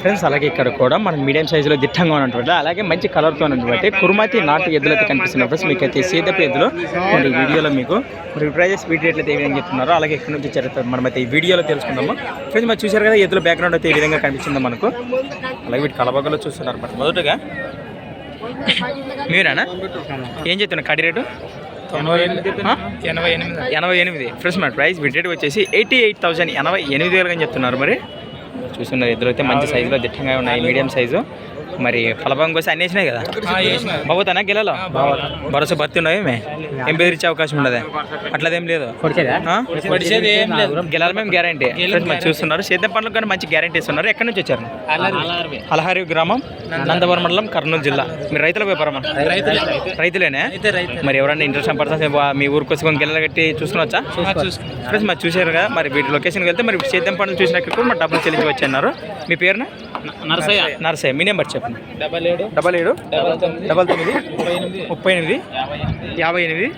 Friends అలాగే ఇక్కడ కూడా మనం మీడియం సైజులో దిట్టంగా ఉన్నటువంటి అలాగే మంచి కలర్తో ఉన్నటువంటి కుర్మతి నాటు ఎద్దులు అయితే కనిపిస్తున్నాయి. ఫ్రెండ్స్ మీకు అయితే సీతపు ఎద్దులు మరి ఈ వీడియోలో మీకు మరి ప్రైజెస్ వీడియో రేట్లు ఏ విధంగా చెప్తున్నారో అలాగే ఎక్కడి నుంచి చరిత్ర మనమైతే ఈ వీడియోలో తెలుసుకుందాము. ఫ్రెండ్స్ మరి చూశారు కదా ఎద్దుల బ్యాక్గ్రౌండ్ అయితే ఈ విధంగా కనిపిస్తుంది మనకు. అలాగే వీటి కలబగలో చూస్తున్నారు అన్నమాట మొదటగా మీరేనా? ఏం చెప్తున్నారు? కడి రేటు? ఎనభై ఎనిమిది ఎనభై ఎనిమిది. ఫ్రెండ్స్ మన ప్రైస్ బిడ్ రేట్ వచ్చేసి ఎయిటీ ఎయిట్ థౌసండ్ ఎనభై ఎనిమిది వేలుగా అని చెప్తున్నారు మరి. చూస్తున్నారు ఇద్దరు అయితే మంచి సైజులో దిట్టంగా ఉన్నాయి. మీడియం సైజు మరి ఫలభంగం కోసం అన్ని వేసినాయి కదా? బాబోతానా గిలలో? భరోసా భర్తీ ఉన్నాయి మే ఏం బెదిరించే అవకాశం ఉండదు అట్లదేం లేదు. ఆ? పొడిచేది ఏం లేదు. గెలాలి మేము గ్యారంటీ మరి చూస్తున్నారు. సేద్యం పనులకు కానీ మంచి గ్యారంటీ ఇస్తున్నారు. ఎక్కడి నుంచి వచ్చారు? అలహారి గ్రామం నందవరం మండలం కర్నూలు జిల్లా. మీరు రైతుల వ్యాపారం రైతులేనే? మరి ఎవరైనా ఇంట్రెస్ట్ పర్సన్స్ మీ ఊరికి వచ్చి గెలలు కట్టి చూసుకోవచ్చా ఫ్రెండ్స్ మరి చూసారు కదా? మరి వీటి లొకేషన్కి వెళ్తే మరి సేద్యం పనులు చూసినాక కూడా మరి డబ్బులు చెల్లించి అన్నారు. మీ పేరున? నరసయ్య. నర్సయ్య. మీ నెంబర్ చెప్పండి. డబల్ ఏడు. డబల్ ఏడు. డబల్ తొమ్మిది. ముప్పై ఎనిమిది. యాభై ఎనిమిది.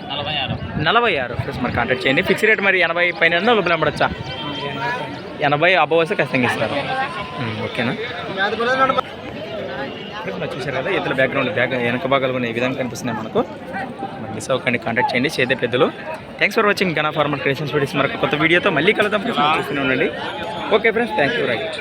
నలభై ఆరు. ఫ్రెండ్స్ మరి కాంటాక్ట్ చేయండి. ఫిక్స్ రేట్ మరి ఎనభై పైన లోపల అమ్మడచ్చా ఎనభై అబ్బో వస్తే ఖచ్చితంగా ఇస్తారు. ఓకేనా? చూశారు కదా ఇతర బ్యాక్గ్రౌండ్ బ్యాక్ వెనక భాగాలు కూడా ఈ విధంగా కనిపిస్తున్నాయి మనకు. మిస్ అవ్వకండి కాంటాక్ట్ చేయండి. చేదే పెద్దలు థ్యాంక్స్ ఫర్ వాచింగ్ గనా ఫార్మర్ క్రియేషన్స్ వీడియోస్ మరొక కొత్త వీడియోతో మళ్ళీ కలుద్దాం. ఫ్రెండ్స్ చూస్తూనే ఉండండి. Okay friends thank you right